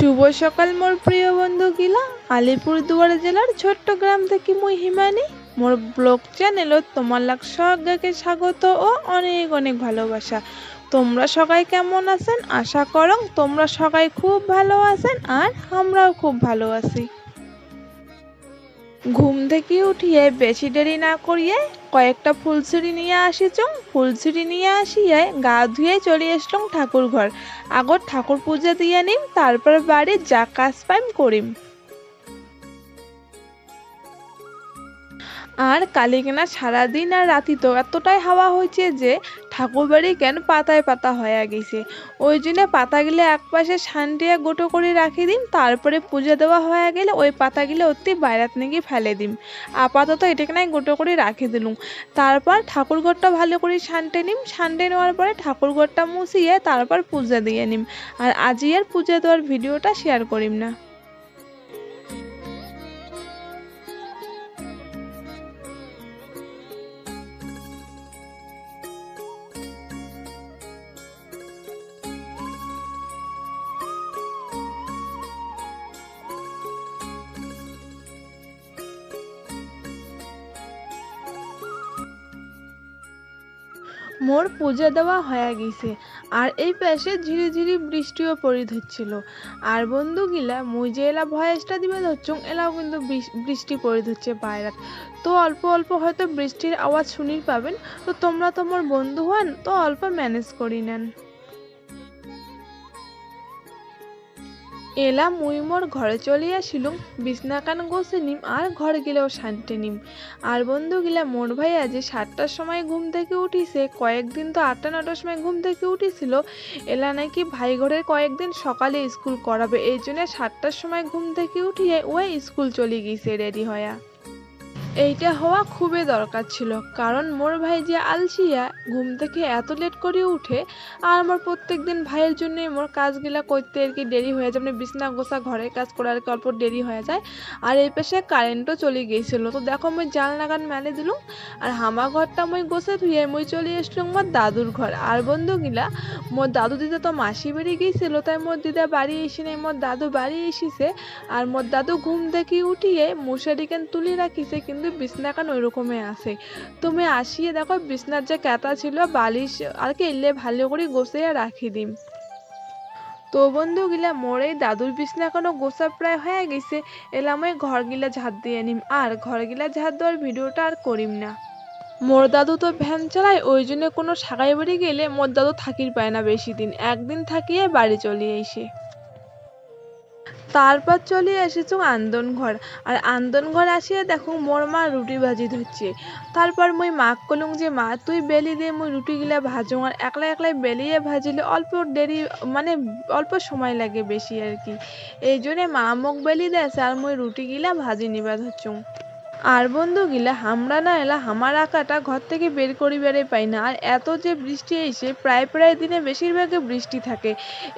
শুভ সকাল, মোর প্রিয় বন্ধু গিলা আলিপুরদুয়ার জেলার ছোট্ট গ্রাম থেকে মুই হিমানি। মোর ব্লগ চ্যানেলত তোমার লাগ সজ্ঞাকে স্বাগত ও অনেক অনেক ভালোবাসা। তোমরা সবাই কেমন আছেন? আশা করং তোমরা সবাই খুব ভালো আছেন আর আমরাও খুব ভালো আছি। ঘুম থেকে উঠিয়ে বেশি দেরি না করিয়ে কয়েকটা ফুলছুরি নিয়ে আসিছং ফুলছুরি নিয়ে আসিয়ায় গা ধুয়ে চলে এসলাম ঠাকুর ঘর। আগর ঠাকুর পূজা দিয়ে নিম, তারপর বাড়ির যা কাজ পাইম করিম। আর কালিকেনা সারাদিন আর রাতি তো এতটাই হাওয়া হয়েছে যে ঠাকুর বাড়ি কেন পাতায় পাতা হয়ে গেছে? ওই জন্য পাতাগুলো এক পাশে শান্তিয়া গোটো করে রাখি দিম, তারপরে পূজা দেওয়া হয়ে গেলে ওই পাতাগুলো অতি বাইরাত নাকি ফেলে দিম। আপাতত এটাকে নাই গোটো করে রাখি দিলুম। তারপর ঠাকুর ঘরটা ভালো করে শান্তে নিম শান্তে নেওয়ার পরে ঠাকুর ঘরটা মুছিয়ে তারপর পূজা দিয়ে নিম। আর আজই আর পূজা দেওয়ার ভিডিওটা শেয়ার করিম না। মোর পূজা দেওয়া হয়ে গেছে, আর এই পাশে ঝিরি ঝিরি বৃষ্টিও পড়ি ধরছিল। আর বন্ধুগিলা মুই যে এলা ভয়েসটা দিবে ধরছ, এলাও কিন্তু বৃষ্টি পড়ি ধরছে বাইরাত। তো অল্প অল্প হয়তো বৃষ্টির আওয়াজ শুনি পাবেন, তো তোমরা তোমার বন্ধু হন, তো অল্প ম্যানেজ করি নেন এলা মুই মোর ঘরে চলে আসিলুম বিছনা কান গোছে নিম আর ঘর গেলেও শান্তি নিম। আর বন্ধু গিলা মোর ভাইয়া যে সাতটার সময় ঘুম থেকে উঠিছে, কয়েকদিন তো আটটা নটার সময় ঘুম থেকে উঠিছিল, এলা নাকি ভাই ঘরের কয়েকদিন সকালে স্কুল করাবে, এই জন্য সাতটার সময় ঘুম থেকে উঠিয়ে ওয়াই স্কুল চলে গিয়েছে রেডি হয়া এইটা হওয়া খুবই দরকার ছিল, কারণ মোর ভাই যে আলসিয়া ঘুম থেকে এত লেট করে উঠে, আর আমার প্রত্যেক দিন ভাইয়ের জন্যই মোর কাজগুলা করতে আর কি দেরি হয়ে যায় মানে বিছনা গোসা ঘরের কাজ করে আর কি অল্প দেরি হয়ে যায়, আর এই পাশে কারেন্টও চলে গিয়েছিল। তো দেখো জাল নাগান মেলে দিলুম, আর হামা ঘরটা মই গোছে ধুয়ে মই চলে এসলাম মোর দাদুর ঘর। আর বন্ধু গিলা মোর দাদু দিদা তো মাসি বাড়ি গিয়েছিল, তাই মোর দিদা বাড়ি এসে নেই, মোর দাদু বাড়ি এসেছে, আর মোর দাদু ঘুম থেকে উঠিয়ে মশারি কেন তুলে রাখিছে, কিন্তু বিছনা কান ওই রকমই আছে? তুমি আসিয়ে দেখো, বিছনার যে ক্যাতা ছিল, বালিশ আর কি এলে ভালো করে গোছাইয়া রাখি দিম। তো বন্ধু গিলা, মোর দাদুর বিছনা এখনও গোছা প্রায় হয়ে গেছে, এলাম ঘর গিলা ঝাড় দিয়ে নিম। আর ঘর গিলা ঝাড় দেওয়ার ভিডিওটা আর করিম না। মোর দাদু তো ভ্যান চালায়, ওই জন্য কোনো সাগাই বাড়ি গেলে মোর দাদু থাকির পায় না বেশি দিন। একদিন থাকিয়ে বাড়ি চলে এসে। তারপর চলে এসেছ আন্দন ঘর আর আন্দন ঘর আসিয়া দেখো মোর মা রুটি ভাজি ধরছে। তারপর মুই মাক কলুম যে, মা, তুই বেলি দে, মুই রুটিগুলা ভাজু। আর একলা একলাই বেলিয়ে ভাজিলে অল্প দেরি মানে অল্প সময় লাগে বেশি আর কি। এই জন্যে মা মোক বেলি দেয় আর মুই রুটিগুলা ভাজি নিবা ধরছুম। আর বন্ধুগিলা হামরা না এলা, হামার আঁকাটা ঘর থেকে বের করি বেড়ে পাই না। আর এত যে বৃষ্টি এসে প্রায় প্রায় দিনে বেশিরভাগই বৃষ্টি থাকে।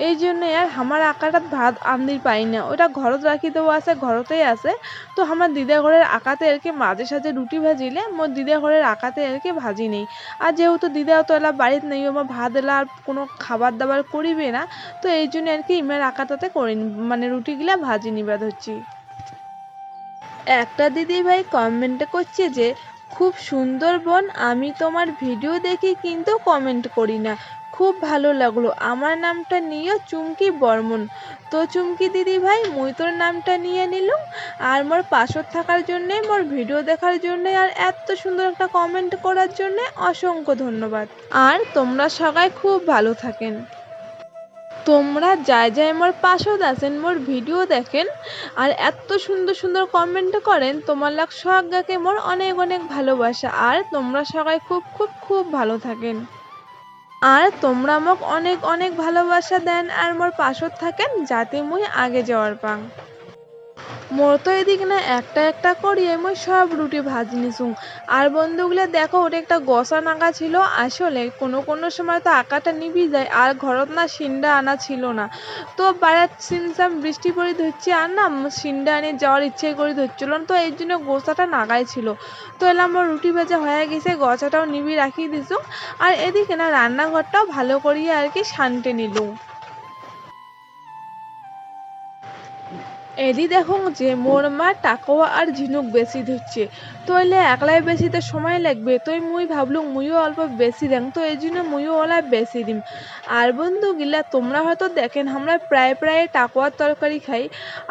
এই জন্য আর হামার আঁকাটা ভাত আনদির পাই না। ওটা ঘরত রাখি দেওয়া আছে, ঘরতেই আছে। তো আমার দিদা ঘরের আঁকাতে আর কি মাঝে সাঝে রুটি ভাজিলে মোর দিদা ঘরের আঁকাতে আর কি ভাজি নেই। আর যেহেতু দিদা তো এলা বাড়িতে নেই, আমার ভাত এলা আর কোনো খাবার দাবার করিবে না। তো এই জন্য আর কি ইমের আঁকাটাতে করি মানে রুটিগুলা ভাজি নিবা ধরছি একটা দিদিভাই কমেন্ট করছে যে, খুব সুন্দর বোন, আমি তোমার ভিডিও দেখি কিন্তু কমেন্ট করি না খুব ভালো লাগল। আমার নামটা নিয়েও চুমকি বর্মন। তো চুমকি দিদি ভাই, মুই তোর নামটা নিয়ে নিলুম। আর মোর পাশত থাকার জন্যে, মোর ভিডিও দেখার জন্যে, আর এত সুন্দর একটা কমেন্ট করার জন্যে অসংখ্য ধন্যবাদ। আর তোমরা সবাই খুব ভালো থাকেন। তোমরা যাই যাই মোর পাশত আছেন, মোর ভিডিও দেখেন, আর এত সুন্দর সুন্দর কমেন্ট করেন, তোমার লাগ সজ্ঞাকে মোর অনেক অনেক ভালোবাসা, আর তোমরা সবাই খুব খুব খুব ভালো থাকেন। আর তোমরা মোক অনেক অনেক ভালোবাসা দেন, আর মোর পাশত থাকেন, যাতে মুই আগে যাওয়ার পাং। মোর তো এদিক না একটা একটা করিয়ে মুই সব রুটি ভাজি নিছুং। আর বন্ধুগুলো দেখো, ওটা একটা গসা নাগা ছিল। আসলে কোনো কোনো সময় তো আঁকাটা নিভি যায়, আর ঘরত না সিন্ডা আনা ছিল না। তো বারাত সিমসাম বৃষ্টি পড়ে ধরছে, আর না সিন্ডা আনি যাওয়ার ইচ্ছে করে ধরছিল তো এই জন্য গোসাটা নাগাই ছিল। তো এলাম আমার রুটি ভাজা হয়ে গেছে গছাটাও নিবি রাখিয়ে দিছু। আর এদিকে না রান্নাঘরটাও ভালো করিয়ে আর কি শান্তি নিলুম। এদি দেখং যে মোর মা টাকোয়া আর ঝিনুক বেশি ধরছে। তইলে একলাই বেশিতে সময় লাগবে। তই মুই ভাবলুম মুইও অল্প বেশি দেন তো এই জন্য মুইও ওলা বেশি দিম। আর বন্ধু গিলা তোমরা হয়তো দেখেন আমরা প্রায় প্রায় টাকুয়ার তরকারি খাই।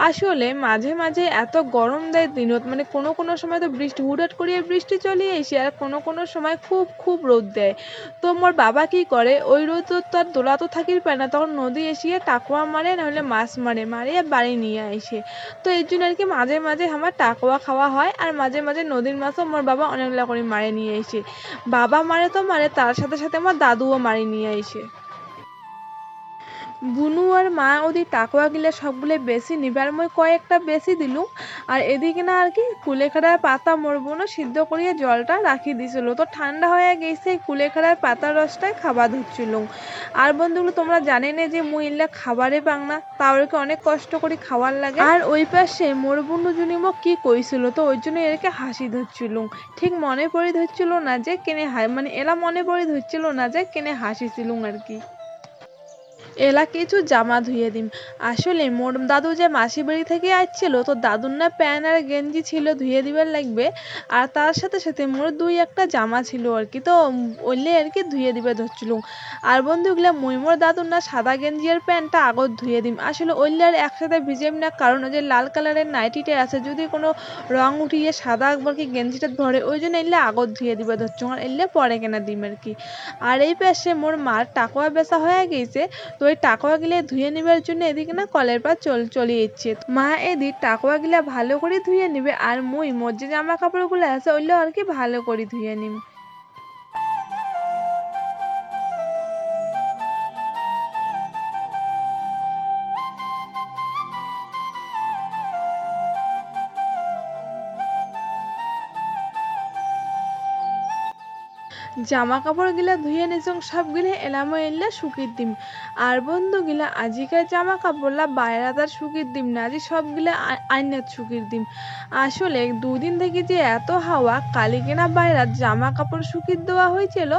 আসলে মাঝে মাঝে এত গরম দেয় দিনত মানে কোনো কোনো সময় তো বৃষ্টি, হুটহাট করিয়ে বৃষ্টি চলে এসে আর কোনো কোনো সময় খুব খুব রোদ দেয়। তো মোর বাবা কি করে, ওই রোদ তো আর দোলা তো থাকির পায় না, তখন নদী এসিয়ে টাকুয়া মারে, নাহলে মাছ মারে, মারিয়ে বাড়ি নিয়ে আসে। তো এই জন্য আর কি মাঝে মাঝে আমার টাকুয়া খাওয়া হয়, আর মাঝে মাঝে নদীর মাছও আমার বাবা অনেকগুলা করে মারে নিয়ে আসে বাবা মারে তো মারে, তার সাথে সাথে আমার দাদুও মারি নিয়ে আসে বুনু আর মা ওদের টাকোয়া গিলা সবগুলো বেশি নিবে আর মই কয়েকটা বেশি দিলুম। আর এদিকে না আর কি কুলেখাড়ার পাতা মোর বোনও সিদ্ধ করিয়ে জলটা রাখি দিছিল। তো ঠান্ডা হয়ে গেছে কুলেখাড়ার পাতার রসটাই খাবার ধরছিলুম আর বন্ধুগুলো, তোমরা জানে না যে মুই ইল্লা খাবারে পাং না তাও এরকে অনেক কষ্ট করে খাওয়ার লাগে। আর ওই পাশে মোর বন্ধু জুনি মোক কি কইছিল, তো ওই জন্য এরকে হাসি ধরছিলুম ঠিক মনে পড়ে ধরছিল না যে কেনে মানে এরা মনে পড়ে ধরছিল না যে কেনে হাসিছিলুম আর কি। এলা কিছু জামা ধুয়ে দিম। আসলে মোর দাদু যে মাসি বাড়ি থেকে আসছিল, তো দাদুর না প্যান্ট আর গেঞ্জি ছিল ধুয়ে দিবার লাগবে। আর তার সাথে সাথে মোর দুই একটা জামা ছিল আর কি, তো ওইলে আর কি ধুয়ে দিবে ধরছিলুম। আর বন্ধুগুলা মুই মোর দাদুর না সাদা গেঞ্জি আর প্যান্টটা আগত ধুয়ে দিম। আসলে ওইলে আর একসাথে ভিজেম না, কারণ ওই যে লাল কালারের নাইটিটা আছে, যদি কোনো রং উঠিয়ে সাদা একবার কি গেঞ্জিটা ধরে, ওই জন্য এলে আগত ধুয়ে দিবে ধরছুম আর এলে পরে কেনা দিম আর কি। আর এই পাশে মোর মার টাকোয়া বেচা হয়ে গেছে তো ওই টাকোয়া গিলা ধুয়ে নেবার জন্য এদিকে না কলের পা চল চলে যাচ্ছে মা এদিক টাকোয়া গিলা ভালো করে ধুয়ে নেবে আর মুই মোর যে জামা কাপড়গুলো আছে ওইগুলো আর কি ভালো করে ধুয়ে নিম। জামা কাপড় গিলা ধুয়ে নিছং সবগুলো এলামো এলে শুকিয়ে দিম। আর বন্ধু গিলা আজিকার জামা কাপড়লা বাইরে তার শুকিয়ে দিম না, আজি সবগুলা আইনাত শুকিয়ে দিম। আসলে দুদিন থেকে যে এত হাওয়া, কালি কেনা বাইরাত জামা কাপড় শুকিয়ে দেওয়া হয়েছিল,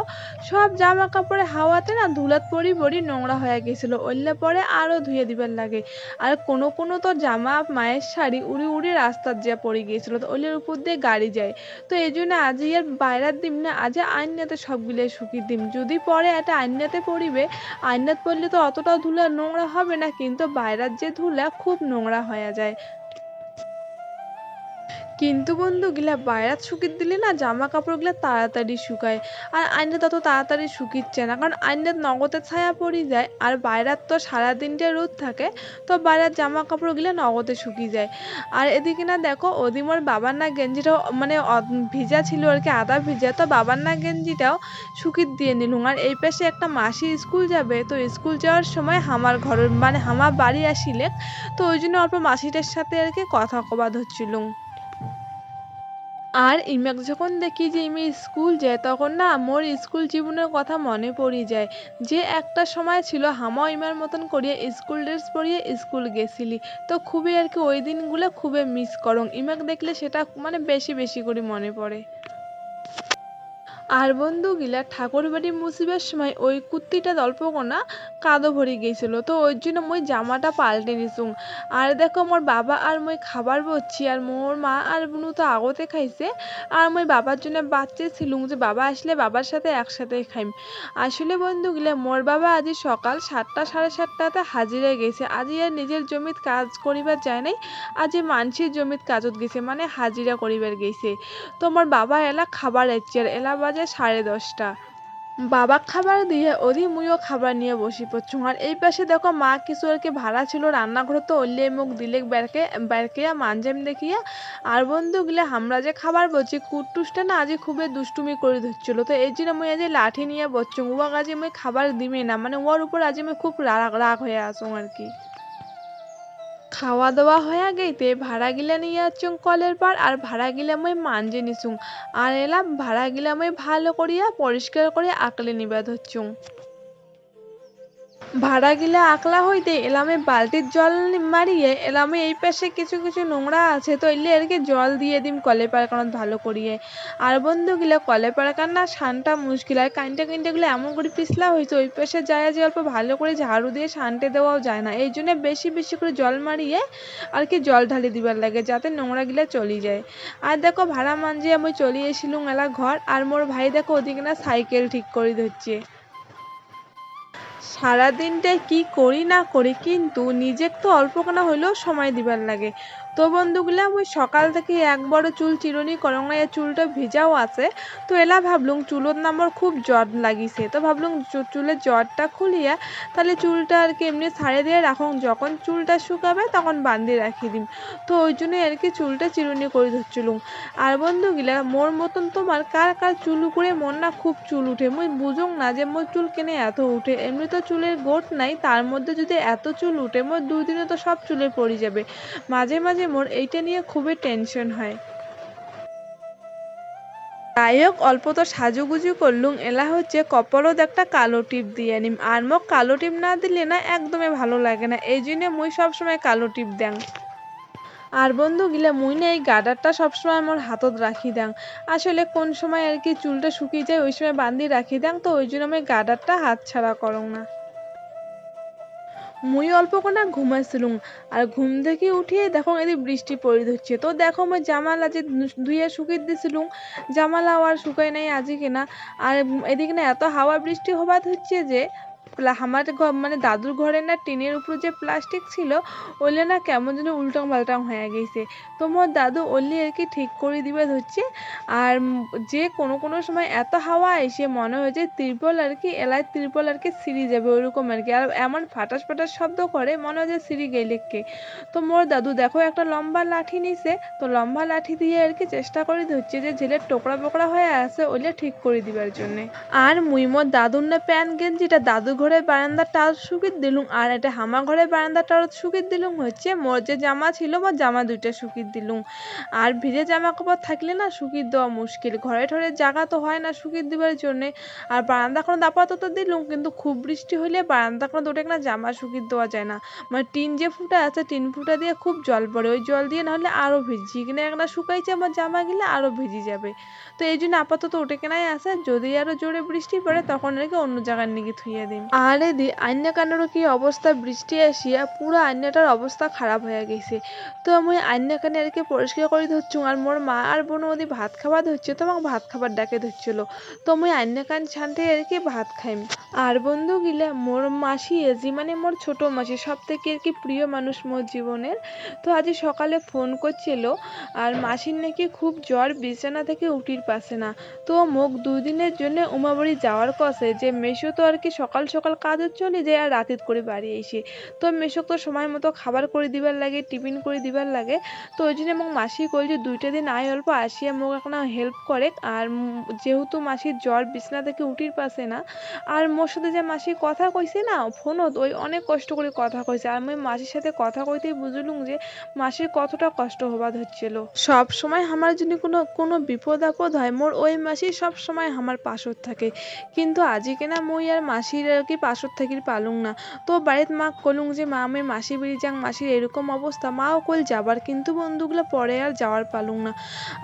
সব জামা কাপড়ে হাওয়াতে না ধুলাত পরি পড়ি নোংরা হয়ে গেছিল ওইলে পরে আরও ধুয়ে দিবার লাগে। আর কোনো কোনো তো জামা মায়ের শাড়ি উড়ি উড়ি রাস্তার যা পড়ে গিয়েছিল, তো ওইলের উপর দিয়ে গাড়ি যায়। তো এই জন্য আজি আর বাইরাত দিম না, আজ আইনাতে সবগুলাই শুকিয়ে দিম যদি পরে এটা আইনাতে পড়িবে আইনাত পড়লে তো অতটাও ধুলা নোংরা হবে না, কিন্তু বাইরের যে ধুলা খুব নোংরা হয়ে যায়। কিন্তু বন্ধু, গিলা বাইরাত শুকিয়ে দিলে না জামা কাপড়গুলা তাড়াতাড়ি শুকায়। আর আইনে তত তাড়াতাড়ি শুকিচ্ছে না, কারণ আইনের নগদে ছায়া পড়ে যায়, আর বাইরাত তো সারাদিনটা রোদ থাকে, তো বাইরের জামা কাপড়গুলো নগদে শুকিয়ে যায়। আর এদিকে না দেখো ওদিমর বাবার না গেঞ্জিটাও মানে ভিজা ছিল আর কি, আদা ভিজা, তো বাবার না গেঞ্জিটাও শুকিয়ে দিয়ে নিলুম। আর এই পাশে একটা মাসি স্কুল যাবে, তো স্কুল যাওয়ার সময় আমার ঘরের মানে আমার বাড়ি আসিলে, তো ওই জন্য অল্প মাসিটার সাথে আর কি কথা কবা ধরছিলুম আর ইমেক যখন দেখি যে ইমি স্কুল যায়, তখন না মোর স্কুল জীবনের কথা মনে পড়ে যায় যে একটা সময় ছিল হামা ইমার মতন করিয়ে স্কুল ড্রেস পরিয়ে স্কুল গেছিলি। তো খুবই আর কি ওই দিনগুলো খুবই মিস করং। ইমেক দেখলে সেটা মানে বেশি বেশি করে মনে পড়ে। আর বন্ধুগুলা ঠাকুর বাড়ি মুছিবার সময় ওই কুর্তিটা অল্পকোনা কাদো ভরে গেছিল। তো ওই জন্য মুই জামাটা পাল্টে নিছুং আর দেখো মোর বাবা আর মই খাবার বসছি আর মোর মা আর বুনু তো আগতে খাইছে। আর মই বাবার জন্য বাচ্চা ছিলুম যে বাবা আসলে বাবার সাথে একসাথে খাইম। আসলে বন্ধুগুলা মোর বাবা আজি সকাল সাতটা, সাড়ে সাতটাতে হাজিরে গেছে। আজি আর নিজের জমিত কাজ করিবার যায় নাই। আজি মানসির জমিত কাজত গেছে মানে হাজিরা করিবার গেছে। তো মোর বাবা এলা খাবার এসছে আর এলা বাজে সাড়ে দশটা। বাবা খাবার দিয়ে ওদি মুইও খাবার নিয়ে বসি পড়ছুম আর এই পাশে দেখো মা কিছু আর কি ভাড়া ছিল, রান্নাঘর তো ওল্লে মুখ দিলে বেরকে বেরকে মানজাম দেখিয়া। আর বন্ধু গিলে আমরা যে খাবার বলছি, কুট্টুসটা না আজি খুবই দুষ্টুমি করে ধরছিল। তো এই জন্য মুই আজি লাঠি নিয়ে বসছুম উয়াক আজি মুই খাবার দিমে না মানে ওর উপর আজি আমি খুব রাগ রাগ হয়ে আসুম আর কি। খাওয়া দাওয়া হয়ে গেইতে ভাড়া গিলা নিয়ে আসছুং কলের পার আর ভাড়া গিলা মই মানজে নিছুং আর এলাম ভাড়া গিলা মই ভালো করিয়া পরিষ্কার করে আকলে নিবা ধরছুং ভাড়া গিলা আকলা হইতে এলামে বালতির জল মারিয়ে এলামে এই পাশে কিছু কিছু নোংরা আছে, তো এলে এরকে জল দিয়ে দিম কলে পারকানত ভালো করিয়ে। আর বন্ধু গিলা কলে পারকান না শানটা মুশকিল, আর কাইনটা কাইনটা গুলো এমন করে পিছলা হয়েছে ওই পাশে যায় যে অল্প ভালো করে ঝাড়ু দিয়ে শানটে দেওয়াও যায় না। এই জন্য বেশি বেশি করে জল মারিয়ে আর কি জল ঢালি দিবার লাগে, যাতে নোংরা গিলা চলি যায়। আর দেখো ভাড়া মানজে আমি চলি এসিলুম এলা ঘর, আর মোর ভাই দেখো ওদিকে না সাইকেল ঠিক করে ধরছে। সারাদিনটায় কি করি না করি কিন্তু নিজের তো অল্পখানা হইলেও সময় দিবার লাগে। তো বন্ধুগুলা মুই সকাল থেকে একবারও চুল চিরুনি করং না চুলটা ভিজাও আছে। তো এলা ভাবলুম চুলত না আমার খুব জ্বর লাগিছে। তো ভাবলুম চুলের জ্বরটা খুলিয়া তাহলে চুলটা আর কি এমনি ছাড়ে দিয়ে রাখুন। যখন চুলটা শুকাবে তখন বান্ধি রাখি দিম। তো ওই জন্য আর কি চুলটা চিরুনি করে ধরছিলুম। আর বন্ধুগুলা, মোর মতন তোমার কার কার চুল উপরে মন না খুব চুল উঠে? মুই বুঝুং না যে মোর চুল কেনে এত উঠে? এমনি তো চুলের গোট নাই, তার মধ্যে যদি এত চুল উঠে মোর দুদিনে তো সব চুলে পড়ে যাবে। মাঝে মাঝে মোর এইটা নিয়ে খুবই টেনশন হয়। যাই হোক অল্প তো সাজুগুজু করলুম। এলা হচ্ছে কপালত একটা কালো টিপ দিয়ে নিম। আর মোক কালো টিপ না দিলে না একদমই ভালো লাগে না। এই জন্য মুই সবসময় কালো টিপ দেং। আর বন্ধু গিলা মুই না এই গার্ডারটা সবসময় আমার হাতত রাখি দাং। আসলে কোন সময় আর কি চুলটা শুকিয়ে যায়, ওই সময় বান্ধি রাখি দাং, তো ওই জন্য আমি গার্ডারটা হাত ছাড়া করং না। মুই অল্প কোনা ঘুমাইছিলুম আর ঘুম থেকে উঠিয়ে দেখো এদিকে বৃষ্টি পড়ে ধরছে। তো দেখো মই জামালা যে ধুয়ে শুকিয়ে দিছিলুম জামালাও আর শুকাই নাই আজি কিনা। আর এদিকে না এত হাওয়া বৃষ্টি হবার হচ্ছে যে আমার মানে দাদুর ঘরে না টিনের উপর যে প্লাস্টিক ছিল ওলে না কেমন যেন উল্টং পাল্টাং হয়ে গেছে। তো মোর দাদু ওলি আর কি ঠিক করে দিবে ধরছে। আর যে কোনো কোনো সময় এত হাওয়া এসে মনে হয় যে তিরপল আর কি, এলাই ত্রিপল আর কি সিঁড়ি যাবে ওইরকম আর কি। আর এমন ফাটাস ফাটাস শব্দ করে মনে হয় যে সিঁড়ি গেলে কে। তো মোর দাদু দেখো একটা লম্বা লাঠি নিছে। তো লম্বা লাঠি দিয়ে আর কি চেষ্টা করে ধরছে যে ঝেলের টোকরা পোকরা হয়ে আছে, ওইলে ঠিক করে দিবার জন্য। আর মুই মোর দাদুর না প্যান্ট গেঞ্জিটা দাদু ঘরের বারান্দার টাল শুকিয়ে দিলুম, আর এটা হামা ঘরের বারান্দার শুকিয়ে দিলুম হচ্ছে মোর যে জামা ছিল মোর জামা দুইটা শুকিয়ে দিলুম। আর ভিজে জামা কাপড় থাকলে না শুকিয়ে দেওয়া মুশকিল। ঘরে ঠরে জায়গা তো হয় না শুকিয়ে দিবার জন্যে। আর বারান্দা কোনো আপাতত দিলুম, কিন্তু খুব বৃষ্টি হলে বারান্দা কোনো দুটো না জামা শুকিয়ে দেওয়া যায় না। মানে টিন যে ফুটা আছে, টিন ফুটা দিয়ে খুব জল পড়ে। ওই জল দিয়ে নাহলে আরও ভিজি কিনা একটা শুকাইছে আমার জামা গেলে আরও ভিজি যাবে। তো এই জন্য আপাতত ওটা কেনাই আছে। যদি আরও জোরে বৃষ্টি পড়ে, তখন নাকি অন্য জায়গার নিয়ে থুইয়ে দিন আর দি, আইনা কানেরও কি অবস্থা? বৃষ্টি আসিয়া পুরো আইনাটার অবস্থা খারাপ হয়ে গেছে। তো আমি আইনা কানে আর কি পরিষ্কার করে ধরছু আর মোর মা আর বোন ওদি ভাত খাবার ধরছে, তো আমাকে ভাত খাবার ডাকে ধরছিল। তো মুই আইনা কান ছানতে আর কি ভাত খাইম। আর বন্ধু গিলা, মোর মাসি এজি মানে মোর ছোট মাসি সব থেকে আর কি প্রিয় মানুষ মোর জীবনের। তো আজ সকালে ফোন করছিল, আর মাসির নাকি খুব জ্বর, বিছানা থেকে উঠির পাশে না। তো মোক দুদিনের জন্য উমাবাড়ি যাওয়ার কছে যে মেশো তো আর কি সকাল সকাল কাজে চলে যায় আর রাতিত করে বাড়ি এসে। তো মেশোক তো সময় মতো খাবার করে দিবার লাগে, টিফিন করে দিবার লাগে। তো ওই জন্য মোক মাসি কই যে দুইটা দিন আয় অল্প, আসিয়া মোক একটা হেল্প করে। আর যেহেতু মাসির জ্বর বিছনা থেকে উঠির পাশে না, আর মোর সাথে যে মাসি কথা কইছে না, ফোনত ওই অনেক কষ্ট করে কথা কইছে। আর আমি মাসির সাথে কথা কইতেই বুঝলুম যে মাসির কতটা কষ্ট হবাদ হচ্ছিল। সব সময় আমার জন্য কোনো কোনো বিপদ আপদ হয়। মোর ওই মাসি সব সময় আমার পাশত থাকে। কিন্তু আজি কেনা মই আর মাসির আর কি পাশত থাকির পালুং না। তো বাড়িত মাক কলুং যে, মা আমি মাসি বাড়ি যাং মাসির এরকম অবস্থা, মাও কল যাবার, কিন্তু বন্ধুগুলো পরে আর যাওয়ার পালুং না।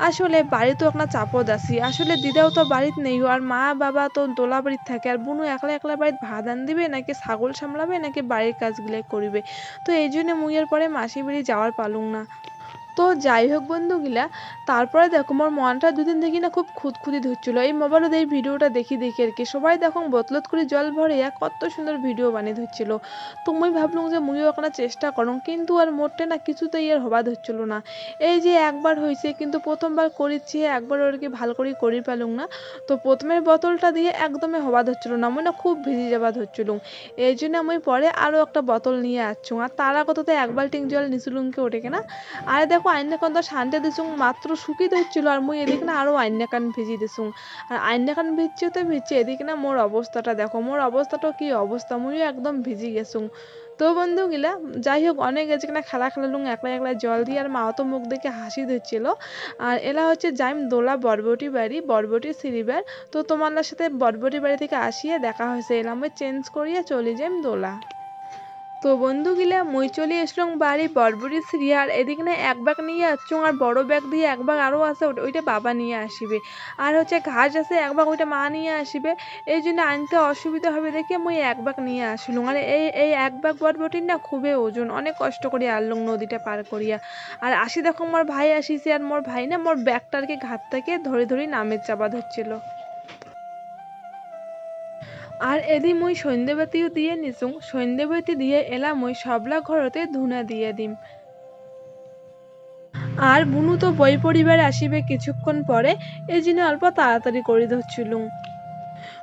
আসলে বাড়িতেও একটা চাপদ আছি। আসলে দিদাও তো বাড়িত নেই, আর মা বাবা তো দোলা বাড়িত থাকে, আর বুনু একলা একলা বাড়িত ভাত আন দিবে নাকি ছাগল সামলাবে, নাকি বাড়ির কাজগুলাই করিবে। তো এই জন্য মুই এর পরে মাসি বাড়ি যাওয়ার পালুং না। তো যাই হোক বন্ধুগুলা, তারপরে দেখো মোর মনটা দুদিন দেখি না খুব খুঁতখুঁতি ধরছিল। এই মোবাইলত এই ভিডিওটা দেখি দেখি আর কি। সবাই দেখো বোতলত করে জল ভরিয়া কত সুন্দর ভিডিও বানিয়ে ধরছিল। তো মুই ভাবলুম যে মুইও একটা চেষ্টা করুম, কিন্তু আর মোটে না কিছুতেই আর হবা ধরছিল না। এই যে একবার হয়েছে কিন্তু প্রথমবার করিচ্ছি, একবার আর কি ভালো করে করি পেলুম না। তো প্রথমের বোতলটা দিয়ে একদমই হবা ধরছিল না, মুই না খুব ভিজে যাবা ধরছিলুম। এই জন্য আমি পরে আরও একটা বোতল নিয়ে আসছুম, আর তার আগত তো এক বালতিং জল নিছিলুম কে ওঠে কিনা। আরে দেখো আইনা কান তো শান্তি দিছুং, মাত্র শুকিয়ে ধরছিল আর মুই এদিকে না আরও আইনা কান ভিজি দিছুং। আর আইনা কান ভিজছে তো ভিজছে এদিকে না মোর অবস্থাটা দেখো, মোর অবস্থাটা কি অবস্থা, মুইও একদম ভিজি গেছুং। তো বন্ধুগুলা যাই হোক অনেক যেখানে খেলা খেলালুম একলা একলা জল দিয়ে আর মাও তো মুখ দেখে হাসি দিচ্ছিল আর এলা হচ্ছে যাইম দোলা বরবটি বাড়ি বরবটি সিরিবার তো তোমার সাথে বরবটি বাড়ি থেকে আসিয়ে দেখা হয়েছে এলাম চেঞ্জ করিয়া চলে যাইম দোলা। তো বন্ধুগুলা মুই চলে এসলাম বাড়ি, বরবরি সিরি আর এদিকে না এক ব্যাগ নিয়ে আসছুম আর বড় ব্যাগ দিয়ে এক ব্যাগ আরও আছে ওইটা বাবা নিয়ে আসিবে। আর হচ্ছে ঘাস আছে, এক ব্যাগ ওইটা মা নিয়ে আসিবে। এই জন্য আনতে অসুবিধা হবে দেখে মুই এক ব্যাগ নিয়ে আসলুম। আর এই এই এক ব্যাগ বরবটির না খুবই ওজন, অনেক কষ্ট করে আনলুম নদীটা পার করিয়া। আর আসি দেখো, মোর ভাই আসিছে, আর মোর ভাই না মোর ব্যাগটাকে ঘাট থেকে ধরে ধরে নামের চাপা ধরছিল। আর এদি মুই সন্ধ্যেবাতিও দিয়ে নিছুং সন্ধ্যেবাতি দিয়ে এলা মুই সবলা ঘরতে ধুনা দিয়ে দিম। আর বুনু তো বই পড়িবার আসিবে কিছুক্ষণ পরে এই জন্য অল্প তাড়াতাড়ি করে ধরছিলুম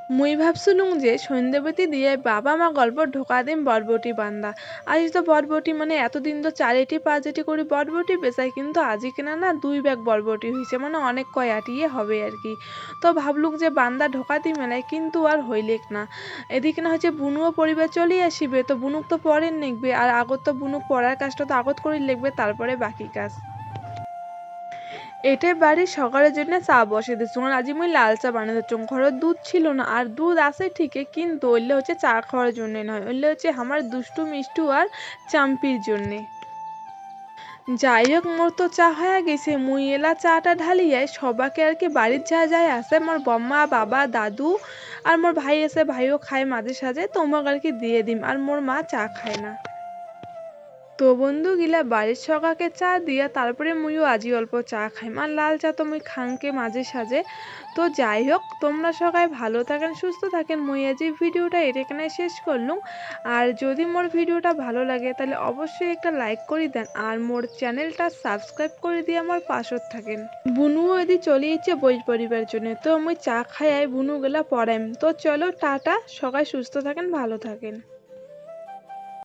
মুই ভাবছিলুম যে সন্ধ্যাবতী দিয়ে বাবা মা গল্প ঢোকা দিম বরবটি বান্দা। আজ তো বরবটি মানে এতদিন তো চারেটি পাঁচটি করে বরবটি বেচাই, কিন্তু আজি কেনা না দুই ব্যাগ বরবটি হয়েছে মানে অনেক কয় আটিয়ে হবে আর কি। তো ভাবলুক যে বান্দা ঢোকা দিই মেলায় কিন্তু আর হইলেক না। এদিকে না হচ্ছে বুনুও পরিবার চলে আসিবে, তো বুনুক তো পরে লিখবে আর আগত তো বুনুক পড়ার কাজটা তো আগত করে লিখবে তারপরে বাকি কাজ। এটাই বাড়ির সকালের জন্য চা বসে দিচ্ছি কারণ আজ মুই লাল চা বানিয়ে দিচ্ছি ঘরে দুধ ছিল না, আর দুধ আছে ঠিকই, কিন্তু ওইলে হচ্ছে চা খাওয়ার জন্যে নয়। ওইলে হচ্ছে আমার দুষ্টু, মিষ্টু আর চাম্পির জন্যে। যাই হোক, মোর তো চা হয়ে গেছে। মুই এলা চাটা ঢালিয়াই সবাকে আর কি বাড়ির যা যায় আছে, মোর বম্মা, বাবা, দাদু আর মোর ভাই আছে, ভাইও খায় মাঝে সাঝে, তোমাকে আর কি দিয়ে দিম। আর মোর মা চা খায় না। তো বন্ধু গিলা বাড়ির সকাকে চা দিয়া তারপরে মুইও আজি অল্প চা খাইম। আর লাল চা তো মুই খাংকে মাঝে সাঝে। তো যাই হোক, তোমরা সবাই ভালো থাকেন, সুস্থ থাকেন। মুই আজ ভিডিওটা এখানে শেষ করলুম। আর যদি মোর ভিডিওটা ভালো লাগে, তাহলে অবশ্যই একটা লাইক করে দেন। আর মোর চ্যানেলটা সাবস্ক্রাইব করে দিয়ে আমার পাশত থাকেন। বুনুও এদি চলে বই পরিবার জন্য। তো মুই চা খাই বুনু গেলা পড়াইম। তো চলো, টাটা। সবাই সুস্থ থাকেন, ভালো থাকেন।